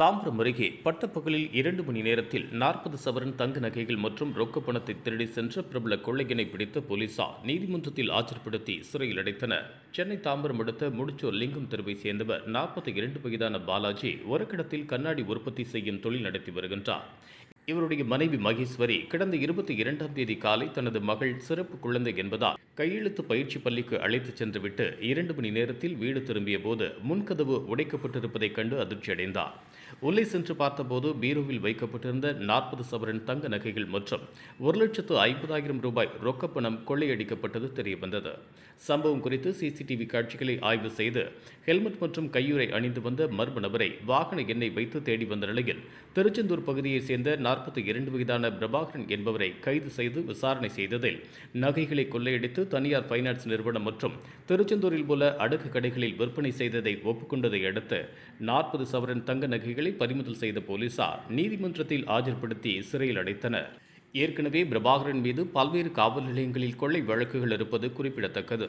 தாம்பரம் அருகே பட்டப்பகலில் இரண்டு மணி நேரத்தில் நாற்பது சவரன் தங்க நகைகள் மற்றும் ரொக்க பணத்தை திருடி சென்ற பிரபல கொள்ளையனை பிடித்த போலீசார் நீதிமன்றத்தில் ஆஜர்படுத்தி சிறையில் அடைத்தனர். சென்னை தாம்பரம் அடுத்த முடிச்சூர் லிங்கம் தெருவை சேர்ந்தவர் நாற்பத்தி இரண்டு வயதான பாலாஜி ஒரு கிடத்தில் கண்ணாடி உற்பத்தி செய்யும் தொழில் நடத்தி வருகின்றார். இவருடைய மனைவி மகேஸ்வரி கடந்த இருபத்தி இரண்டாம் தேதி காலை தனது மகள் சிறப்பு குழந்தை என்பதால் கையெழுத்து பயிற்சி பள்ளிக்கு அழைத்துச் சென்றுவிட்டு இரண்டு மணி நேரத்தில் வீடு திரும்பிய போது முன்கதவு உடைக்கப்பட்டிருப்பதைக் கண்டு அதிர்ச்சியடைந்தார். உள்ளே சென்று பார்த்தபோது பீரோவில் வைக்கப்பட்டிருந்த நாற்பது சவரன் தங்க நகைகள் மற்றும் ஒரு லட்சத்து ஐம்பதாயிரம் ரூபாய் ரொக்கப்பணம் கொள்ளையடிக்கப்பட்டது தெரியவந்தது. சம்பவம் குறித்து சிசிடிவி காட்சிகளை ஆய்வு செய்து ஹெல்மெட் மற்றும் கையுறை அணிந்து வந்த மர்ம நபரை வாகன எண்ணை வைத்து தேடி வந்த நிலையில் திருச்செந்தூர் பகுதியைச் சேர்ந்த நாற்பத்தி இரண்டு வயதான பிரபாகரன் என்பவரை கைது செய்து விசாரணை செய்ததில் நகைகளை கொள்ளையடித்து தனியார் ஃபைனான்ஸ் நிறுவனம் மற்றும் திருச்செந்தூரில் உள்ள அடுக்கு கடைகளில் விற்பனை செய்ததை ஒப்புக்கொண்டதை அடுத்து நாற்பது சவரன் தங்க நகைகளை பறிமுதல் செய்த போலீசார் நீதிமன்றத்தில் ஆஜர்படுத்தி சிறையில் அடைத்தனர். ஏற்கனவே பிரபாகரன் மீது பல்வேறு காவல் நிலையங்களில் கொள்ளை வழக்குகள் இருப்பது குறிப்பிடத்தக்கது.